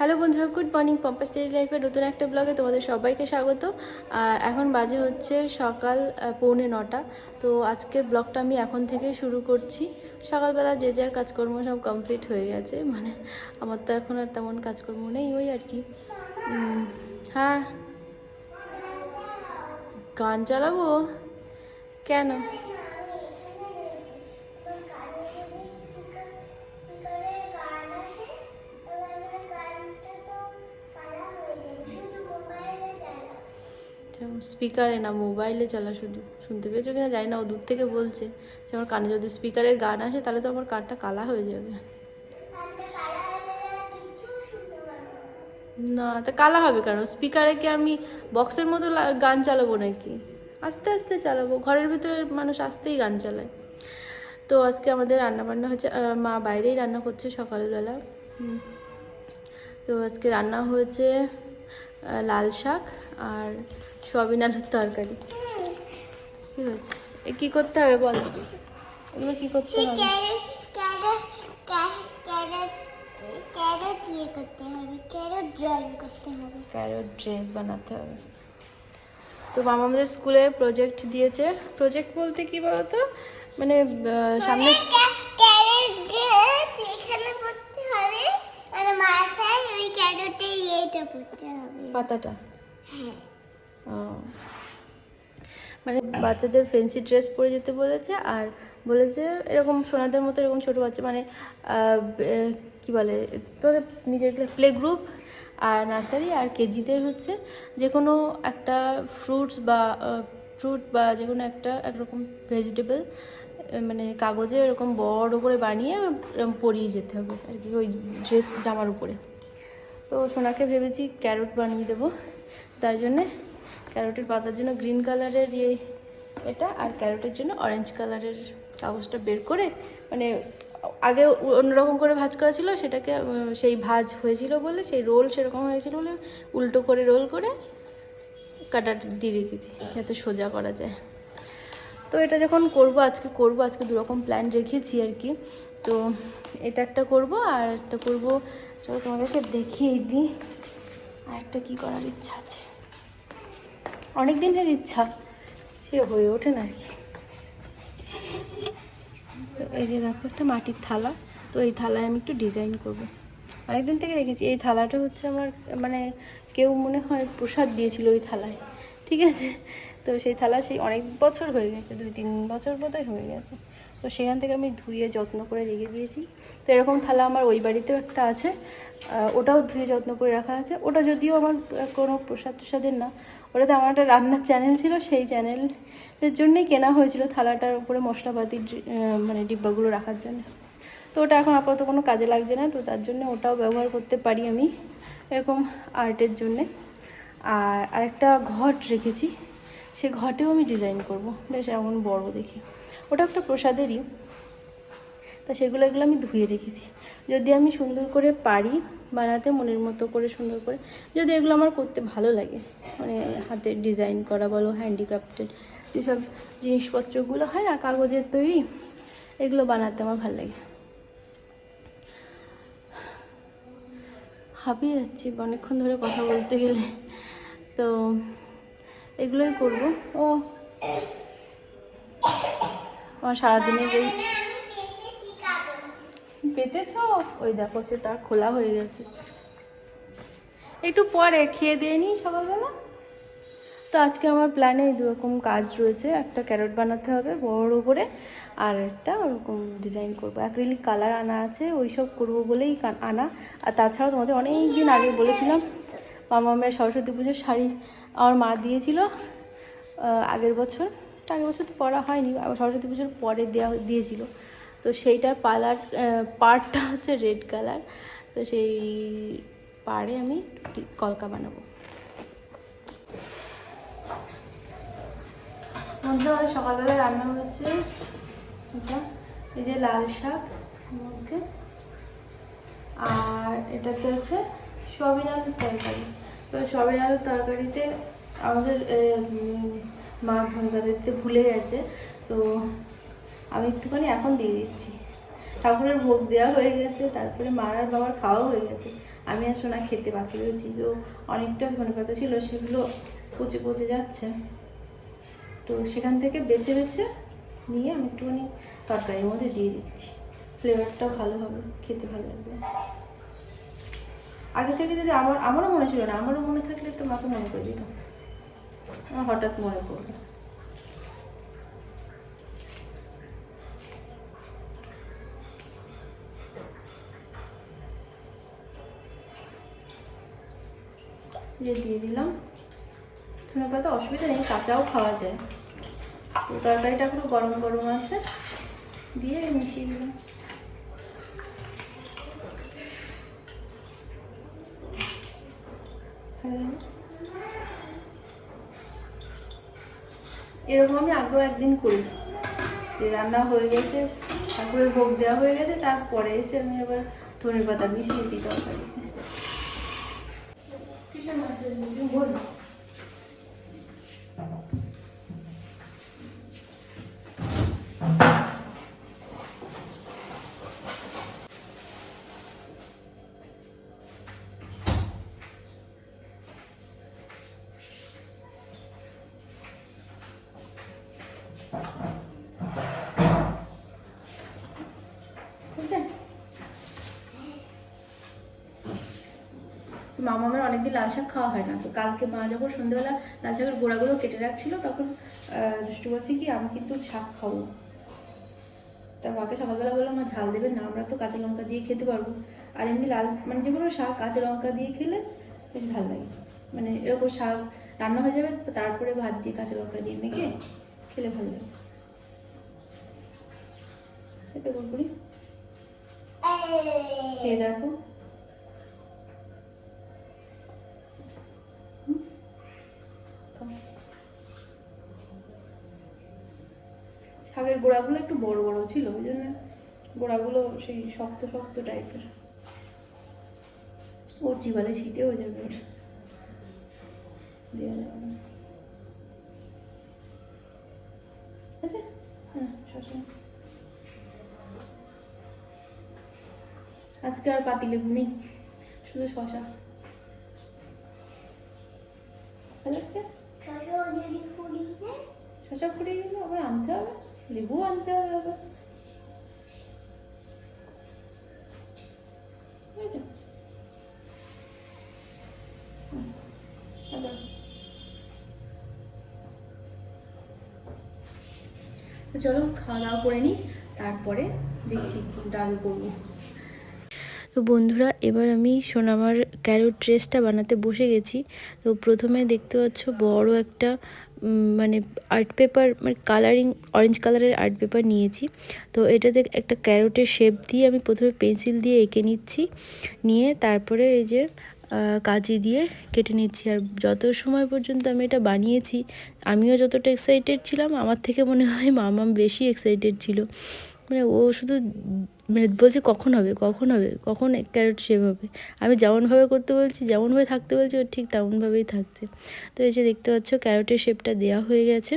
Hello বন্ধুরা, good morning পম্পাস daily লাইফের নতুন একটা ব্লগে তোমাদের সবাইকে স্বাগত। এখন বাজে হচ্ছে সকাল পৌনে নটা। তো আজকের ব্লগটা আমি এখন থেকে শুরু করছি। সকালবেলা যে যার কাজকর্ম সব কমপ্লিট হয়ে গেছে। মানে আমার তো এখন আর তেমন কাজকর্ম নেই ওই আর কি। হ্যাঁ। গান চালাবো? কেন? স্পিকারে না মোবাইলে চালা শুধু শুনতে পেয়েছ কিনা জানি না ও দূর থেকে বলছে যে আমার কানে যদি স্পিকারের গান আসে তাহলে তো আমার কানটা কালা হয়ে যাবে। না। তা কালা হবে কেন? স্পিকারে কি আমি বক্সের মতো গান চালাবো নাকি? আস্তে আস্তে চালাবো। ঘরের ভিতরে মানুষ আস্তেই গান চালায়। তো আজকে আমাদের রান্না বান্না হচ্ছে মা বাইরেই রান্না করছে সকালবেলা। তো আজকে রান্না হয়েছে লাল শাক আর সয়াবিন আলুর তরকারি। কি হয়েছে? এ কি করতে হবে বলো? এগুলো কি করতে হবে? ক্যারট ইয়ে করতে হবে ক্যারট ড্রয়িং করতে হবে। ক্যারট ড্রেস বানাতে হবে। তো মামা আমাদের স্কুলে প্রজেক্ট দিয়েছে। প্রজেক্ট বলতে কি বলতো? মানে সামনে ক্যারট গাছ এখানে পড়তে হবে আর মাথায় ওই ক্যারটে ইয়েটা পড়তে হবে। পাতাটা। হ্যাঁ। মানে বাচ্চাদের ফেন্সি ড্রেস পরে যেতে বলেছে আর বলেছে এরকম সোনাদের মতো এরকম ছোট বাচ্চা মানে কি বলে, তোদের নিজের প্লে গ্রুপ আর নার্সারি আর কেজিদের হচ্ছে যে কোনো একটা ফ্রুটস বা ফ্রুট বা যে কোনো একটা একরকম ভেজিটেবল মানে কাগজে এরকম বড় করে বানিয়ে পরিয়ে যেতে হবে আর কি, ওই ড্রেস জামার উপরে। তো সোনাকে ভেবেছি ক্যারট বানিয়ে দেবো, তাই জন্যে ক্যারটের পাতার জন্য গ্রিন কালারের ইয়ে এটা আর ক্যারোটের জন্য অরেঞ্জ কালারের কাগজটা বের করে মানে আগে অন্যরকম করে ভাজ করা ছিল, সেটাকে সেই ভাজ হয়েছিল বলে, সেই রোল সেরকম হয়েছিল বলে উল্টো করে রোল করে কাটা দিয়ে রেখেছি, যাতে সোজা করা যায়। তো এটা যখন করব, আজকে করব, আজকে দুরকম প্ল্যান রেখেছি আর কি। তো এটা একটা করব, আর একটা করব, চলো তোমাদেরকে দেখিয়ে দিই, আর একটা কী করার ইচ্ছা আছে। অনেক দিনের ইচ্ছা। সে হয়ে ওঠে না আর কি। এই যে দেখো, একটা মাটির থালা। তো এই থালায় আমি একটু ডিজাইন করব। অনেকদিন থেকে রেখেছি। এই থালাটা হচ্ছে আমার মানে কেউ মনে হয় প্রসাদ দিয়েছিল ওই থালায়। ঠিক আছে? তো সেই থালা সেই অনেক বছর হয়ে গেছে, দুই তিন বছর বোধহয় হয়ে গেছে। তো সেখান থেকে আমি ধুয়ে যত্ন করে রেখে দিয়েছি। তো এরকম থালা আমার ওই বাড়িতেও একটা আছে। ওটাও ধুয়ে যত্ন করে রাখা আছে। ওটা যদিও আমার কোনো প্রসাদ প্রসাদের না। ওটাতে আমার একটা রান্নার চ্যানেল ছিল, সেই চ্যানেলের জন্যই কেনা হয়েছিল থালাটার উপরে মশলাপাতি মানে ডিব্বাগুলো রাখার জন্য। তো ওটা এখন আপাতত কোনো কাজে লাগছে না, তো তার জন্য ওটাও ব্যবহার করতে পারি আমি এরকম আর্টের জন্যে। আর আরেকটা ঘট রেখেছি, সে ঘটেও আমি ডিজাইন করব। বেশ, এমন বড় দেখে। ওটা একটা প্রসাদেরই। তা সেগুলো, এগুলো আমি ধুয়ে রেখেছি। যদি আমি সুন্দর করে পারি বানাতে মনের মতো করে, সুন্দর করে। যদি এগুলো আমার করতে ভালো লাগে মানে হাতের ডিজাইন করা বলো হ্যান্ডিক্রাফটের যেসব জিনিসপত্রগুলো হয় না, কাগজের তৈরি, এগুলো বানাতে আমার ভালো লাগে। হাঁপিয়ে যাচ্ছি, অনেকক্ষণ ধরে কথা বলতে গেলে। তো এগুলোই করব। ও, আমার সারাদিনের এই পেতেছ? ওই দেখো, সে তার খোলা হয়ে গেছে। একটু পরে খেয়ে দিয়ে নিই সকালবেলা। তো আজকে আমার প্ল্যানে এই দুরকম কাজ রয়েছে। একটা ক্যারট বানাতে হবে বড় করে, আর একটা ওরকম ডিজাইন করব। অ্যাক্রিলিক কালার আনা আছে ওই সব করব বলেই আনা। আর তাছাড়াও তোমাদের অনেক দিন আগে বলেছিলাম, মামা মেয়ের সরস্বতী পুজোর শাড়ি আমার মা দিয়েছিল আগের বছর। আগের বছর তো পরা হয়নি সরস্বতী পুজোর পরে দেওয়া দিয়েছিল। তো সেইটার পালার পার্টটা হচ্ছে রেড কালার। তো সেই পাড়ে আমি কলকা বানাবো। মধ্যে সকালবেলা রান্না হচ্ছে এটা, এই যে লাল শাক মধ্যে। আর এটাতে আছে সয়াবিন আলুর তরকারি। তো সয়াবিন আলুর তরকারিতে আমাদের মা ধনকা দিতে ভুলে গেছে। তো আমি একটুখানি এখন দিয়ে দিচ্ছি। ঠাকুরের ভোগ দেওয়া হয়ে গেছে, তারপরে মার আর বাবার খাওয়া হয়ে গেছে। আমি আর সোনা খেতে বাকি রয়েছি, তো অনেকটা ধনে পাতা ছিল, সেগুলো পচে পচে যাচ্ছে। তো সেখান থেকে বেছে বেছে নিয়ে আমি একটুখানি তরকারির মধ্যে দিয়ে দিচ্ছি। ফ্লেভারটাও ভালো হবে, খেতে ভালো লাগবে। আগে থেকে যদি আমার, আমারও মনে ছিল না, আমারও মনে থাকলে একটু মাকে মনে করে দিতাম। হঠাৎ মনে পড়ল। যে দিয়ে দিলাম। ধনে পাতা অসুবিধা নেই, কাঁচাও খাওয়া যায়। তরকারিটা পুরো গরম গরম আছে। দিয়ে মিশিয়ে দিলাম। এরকম আমি আগেও একদিন করেছি। যে রান্না হয়ে গেছে ঠাকুরের ভোগ দেওয়া হয়ে গেছে, তারপরে এসে আমি আবার ধনে পাতা মিশিয়ে দিই তরকারিতে। কিছু না তুমি বলো মামা আমার অনেকদিন লাল শাক খাওয়া হয় না। তো কালকে মা যখন সন্ধ্যেবেলা লাল শাকের গোড়াগুলো কেটে রাখছিল, তখন দুষ্টু বলছে কি, আমি কিন্তু শাক খাব। তা মাকে সকালবেলা বললাম, মা, ঝাল দেবেন না, আমরা তো কাঁচা লঙ্কা দিয়ে খেতে পারব। আর এমনি লাল মানে যে কোনো শাক কাঁচা লঙ্কা দিয়ে খেলে বেশ ভালো লাগে। মানে এরকম শাক রান্না হয়ে যাবে তারপরে ভাত দিয়ে কাঁচা লঙ্কা দিয়ে মেখে খেলে ভালো লাগে। এটা করি খেয়ে দেখো। গোড়াগুলো একটু বড় বড় ছিল ওই জন্য গোড়াগুলো সেই শক্ত শক্ত টাইপের ও চিবালে ছিটে হয়ে যাবে দেওয়া যাবে না আছে? হ্যাঁ শশা আজকে আর পাতি লেবু নেই শুধু শশা শশা ফুরিয়ে গেলে আবার আনতে হবে? লেবু আনতে হবে চলো খাওয়া দাওয়া করে নিই তারপরে দেখছি আগে করব। তো বন্ধুরা, এবার আমি সোনামার ক্যারোট ড্রেসটা বানাতে বসে গেছি। তো প্রথমে দেখতে পাচ্ছ বড় একটা মানে আর্ট পেপার মানে কালারিং অরেঞ্জ কালারের আর্ট পেপার নিয়েছি। তো এটাতে একটা ক্যারোটের শেপ দিয়ে আমি প্রথমে পেন্সিল দিয়ে এঁকে নিচ্ছি। নিয়ে তারপরে এই যে কাঁচি দিয়ে কেটে নিচ্ছি। আর যত সময় পর্যন্ত আমি এটা বানিয়েছি, আমিও যতটা এক্সাইটেড ছিলাম, আমার থেকে মনে হয় মামাম বেশি এক্সাইটেড ছিল। মানে ও শুধু মানে বলছে কখন হবে কখন হবে, কখন ক্যারেট শেভ হবে। আমি যেমনভাবে করতে বলছি, যেমনভাবে থাকতে বলছি, ও ঠিক তেমনভাবেই থাকছে। তো এই যে দেখতে পাচ্ছ, ক্যারোটের শেপটা দেওয়া হয়ে গেছে।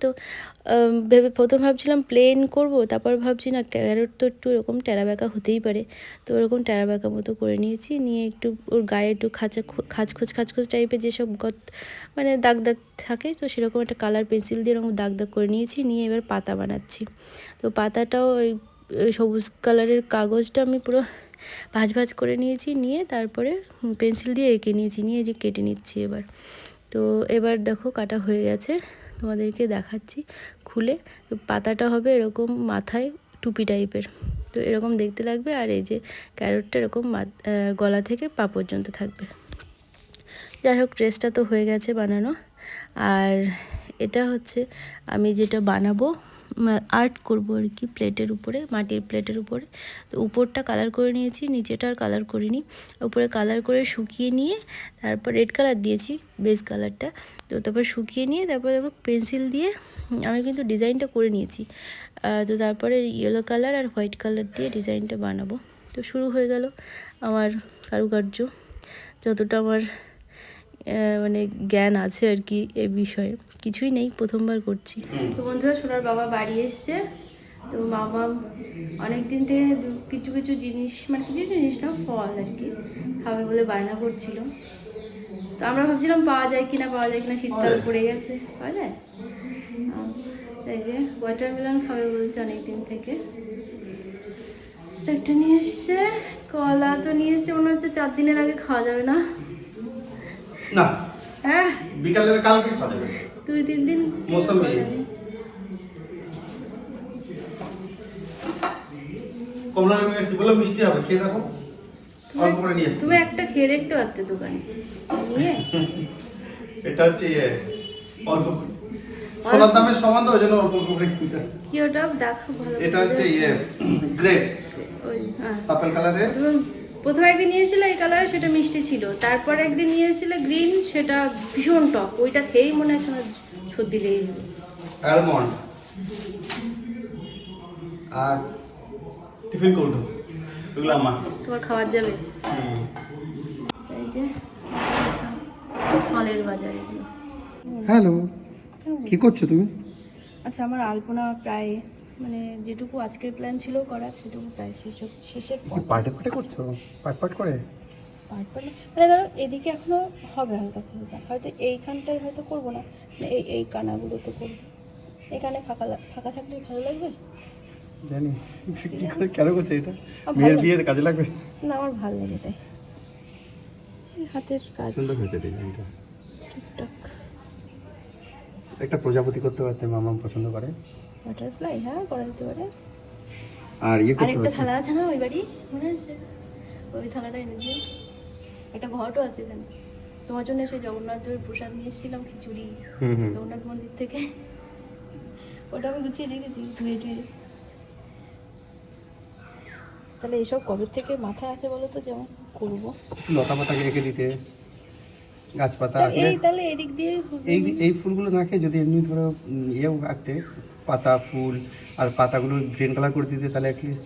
তো ভেবে প্রথম ভাবছিলাম প্লেন করব, তারপর ভাবছি না ক্যারট তো একটু এরকম টেরা বেঁকা হতেই পারে। তো ওরকম টেরা বেঁকা মতো করে নিয়েছি, নিয়ে একটু ওর গায়ে একটু খাঁচা খাঁচখোচ খাঁচখোচ টাইপের যেসব গত মানে দাগ দাগ থাকে, তো সেরকম একটা কালার পেন্সিল দিয়ে এরকম দাগ দাগ করে নিয়েছি, নিয়ে এবার পাতা বানাচ্ছি। তো পাতাটাও ওই সবুজ কালারের কাগজটা আমি পুরো ভাজ ভাজ করে নিয়েছি, নিয়ে তারপরে পেন্সিল দিয়ে এঁকে নিয়েছি, নিয়ে যে কেটে নিচ্ছি এবার। তো এবার দেখো কাটা হয়ে গেছে। তোমাদেরকে দেখাচ্ছি খুলে। পাতাটা হবে এরকম মাথায় টুপি টাইপের। তো এরকম দেখতে লাগবে আর এই যে ক্যারটটা এরকম গলা থেকে পা পর্যন্ত থাকবে। যাই হোক ড্রেসটা তো হয়ে গেছে বানানো। আর এটা হচ্ছে আমি যেটা বানাবো আর্ট করব আর কি প্লেটের উপরে, মাটির প্লেটের উপরে। তো উপরটা কালার করে নিয়েছি, নিচেটা আর কালার করিনি। উপরে কালার করে শুকিয়ে নিয়ে, তারপর রেড কালার দিয়েছি বেস কালারটা তো তারপর শুকিয়ে নিয়ে, তারপর দেখো পেন্সিল দিয়ে আমি কিন্তু ডিজাইনটা করে নিয়েছি। তো তারপরে ইয়েলো কালার আর হোয়াইট কালার দিয়ে ডিজাইনটা বানাবো। তো শুরু হয়ে গেল আমার কারুকার্য। যতটা আমার মানে জ্ঞান আছে আর কি এ বিষয়ে। কিছুই নেই প্রথমবার করছি। তো বন্ধুরা সোনার বাবা বাড়ি এসছে। তো মামা অনেক দিন থেকে কিছু কিছু জিনিস মানে কিছু জিনিস না ফল আর কি খাবে বলে বায়না করছিল। তো আমরা ভাবছিলাম পাওয়া যায় কিনা পাওয়া যায় কিনা শীতকাল পড়ে গেছে পাওয়া যায়? এই যে ওয়াটারমেলন খাবে বলছে অনেক দিন থেকে একটা নিয়ে এসছে কলা তো নিয়ে এসছে মনে হচ্ছে চার দিনের আগে খাওয়া যাবে না। না। হ্যাঁ। বিকালের কালকে খাওয়া যাবে। দুই তিন দিন মৌসুমী। কমলা লেবু এসেছি বলে মিষ্টি হবে খেয়ে দেখো। অল্প করে নিয়ে তুমি একটা খেয়ে দেখতে পারতে দোকানে। নিয়ে। এটা হচ্ছে ইয়ে অল্প। সোনার দামের সমান তো ওই জন্য অল্প অল্প করে কিনতে কি ওটা? দেখো ভালো এটা হচ্ছে ইয়ে গ্রেপস ওই হ্যাঁ। পার্পল কালারের প্রথম একদিন নিয়ে এসেছিলে এই কালার সেটা মিষ্টি ছিল। তারপর একদিন নিয়ে এসেছিলে গ্রিন সেটা ভীষণ টক ওইটা খেয়েই মনে হয় শোনা সর্দি লেগে যাবে অ্যালমন্ড আর টিফিন কৌটো। এগুলো আমার। তোমার খাওয়ার যাবে? এই যে ফলের বাজার এগুলো। হ্যালো কি করছ তুমি? আচ্ছা আমার আলপনা প্রায় মানে যেটুকু আজকের প্ল্যান ছিল করার সেটুকু প্রায় শেষ শেষের পর পার্টে পার্টে করছ? পাট পাট করে? পার্ট পার্ট মানে ধরো এদিকে এখনও হবে হালকা ফুলকা হয়তো এইখানটায় হয়তো করব না মানে এই এই কানাগুলোতে করব। এখানে ফাঁকা লাগ- ফাঁকা থাকলে ভালো লাগবে? জানি কি করে কেন করছ এটা? মেয়ের। বিয়েতে কাজে লাগবে? না আমার ভালো লাগে তাই। হাতের কাজ। সুন্দর হয়েছে ডিজাইনটা টুকটাক। একটা প্রজাপতি করতে পারতে মামা পছন্দ করে। বাটারফ্লাই হ্যাঁ করা যেতে পারে। আর ইয়ে করতে আরেকটা থালা আছে না ওই বাড়ি? মনে আছে? ওই থালাটা এনে দিও। একটা ঘটও আছে এখানে। তোমার জন্য সেই প্রসাদ নিয়ে এসেছিলাম খিচুড়ি। জগন্নাথ মন্দির থেকে। ওটা আমি গুছিয়ে রেখেছি ধুয়ে ধুয়ে তাহলে এসব কবে থেকে মাথায় আছে বলো তো যেমন করব। লতা পাতা রেখে দিতে গাছপাতা এই তাহলে এদিক দিয়ে এই এই ফুলগুলো না খেয়ে যদি এমনি ধরো ইয়েও আঁকতে পাতা ফুল আর পাতাগুলো গ্রিন কালার করে দিতে তাহলে অ্যাটলিস্ট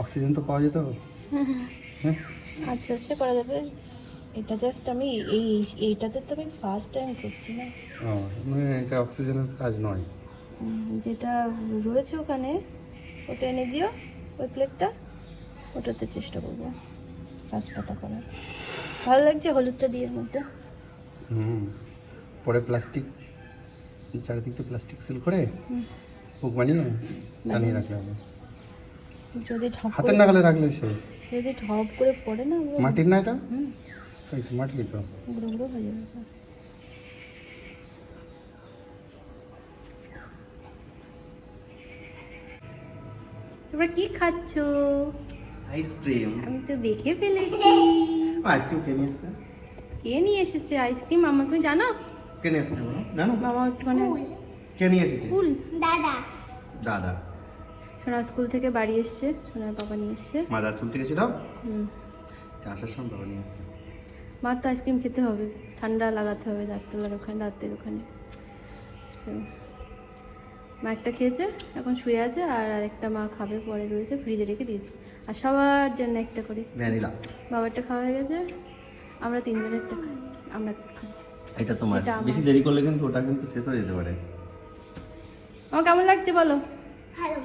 অক্সিজেন তো পাওয়া যেত। হ্যাঁ? আচ্ছা আচ্ছা করা যাবে। এটা জাস্ট আমি এই এইটাতে তো আমি ফার্স্ট টাইম করছি না। মানে এটা অক্সিজেনের কাজ নয়। যেটা রয়েছে ওখানে ওটা এনে দিও ওই প্লেটটা ওটাতে চেষ্টা করব গাছ পাতা করার। ভালো লাগছে হলুদটা দিয়ে মধ্যে। হুম পরে প্লাস্টিক চারিদিকটা প্লাস্টিক সিল করে বুক বানিয়ে টানিয়ে রাখলে হবে যদি হাতের নাগালে রাখলে শেষ যদি ঢপ করে পড়ে না মাটির না এটা এই তো মাটির তো। গুঁড়ো গুঁড়ো হয়ে যাবে। তোমরা কি খাচ্ছো? আইসক্রিম আমি তো দেখে ফেলেছি। আইসক্রিম কে নিয়ে এসছে? কে নিয়ে এসেছে আইসক্রিম তুমি জানো? কে নিয়ে এসছে বলো? জানো? মামা একটু মানে কে নিয়ে এসেছে? ফুল দাদা। দাদা। সোনা স্কুল থেকে বাড়ি এসছে সোনার বাবা নিয়ে এসছে। মাদার তুলতে গেছিলাম হুম। আসার সময় বাবা নিয়ে এসছে মার তো আইসক্রিম খেতে হবে ঠান্ডা লাগাতে হবে দাঁততলার ওখানে দাঁতের ওখানে। মা একটা খেয়েছে এখন শুয়ে আছে আর আরেকটা মা খাবে পরে রয়েছে ফ্রিজে রেখে দিয়েছি। আর সবার জন্য একটা করে। ভ্যানিলা। বাবারটা খাওয়া হয়ে গেছে আমরা তিনজনের একটা খাই আমরা খাই। এটা তোমার। এটা আমার। বেশি দেরি করলে কিন্তু ওটা কিন্তু শেষ হয়ে যেতে পারে। আমার কেমন লাগছে বলো? ভালো।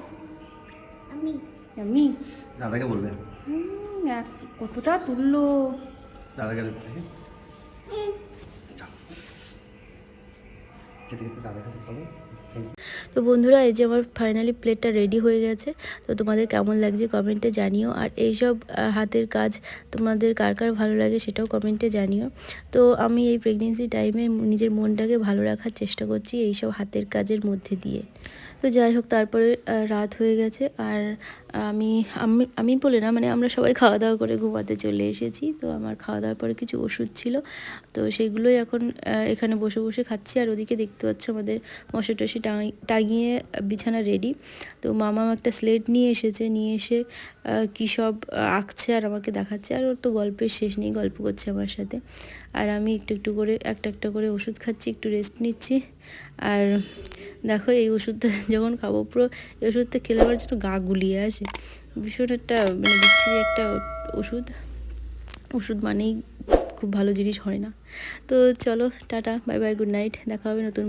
আমি। আমি। দাদাকে বলবে। হুম, এক- কতটা তুললো দাদাকে দেখতে যাও। খেতে খেতে দাদার কাছে বলো. তো বন্ধুরা, এই যে আমার ফাইনালি প্লেটটা রেডি হয়ে গেছে, তো তোমাদের কেমন লাগছে কমেন্টে জানিও। আর এইসব হাতের কাজ তোমাদের কার কার ভালো লাগে সেটাও কমেন্টে জানিও। তো আমি এই প্রেগনেন্সি টাইমে নিজের মনটাকে ভালো রাখার চেষ্টা করছি এইসব হাতের কাজের মধ্যে দিয়ে। তো যাই হোক, তারপরে রাত হয়ে গেছে। আর আমি আমি আমি বলে না মানে আমরা সবাই খাওয়া দাওয়া করে ঘুমাতে চলে এসেছি। তো আমার খাওয়া দাওয়ার পরে কিছু ওষুধ ছিল। তো সেগুলোই এখন এখানে বসে বসে খাচ্ছি। আর ওদিকে দেখতে পাচ্ছ আমাদের মশা টসি টাঙি- টাঙিয়ে বিছানা রেডি তো মামা একটা স্লেট নিয়ে এসেছে, নিয়ে এসে কী সব আঁকছে আর আমাকে দেখাচ্ছে। আর ওর তো গল্পের শেষ নেই, গল্প করছে আমার সাথে। আর আমি একটু একটু করে, একটা একটা করে ওষুধ খাচ্ছি, একটু রেস্ট নিচ্ছি। আর দেখো এই ওষুধটা যখন খাব, পুরো এই ওষুধটা খেলে আমার যেন গা গুলিয়ে আসে। ভীষণ একটা মানে বিচ্ছিরি একটা ওষুধ। ওষুধ মানেই খুব ভালো জিনিস হয় না। তো চলো, tata, bye bye, good night, দেখা হবে নতুন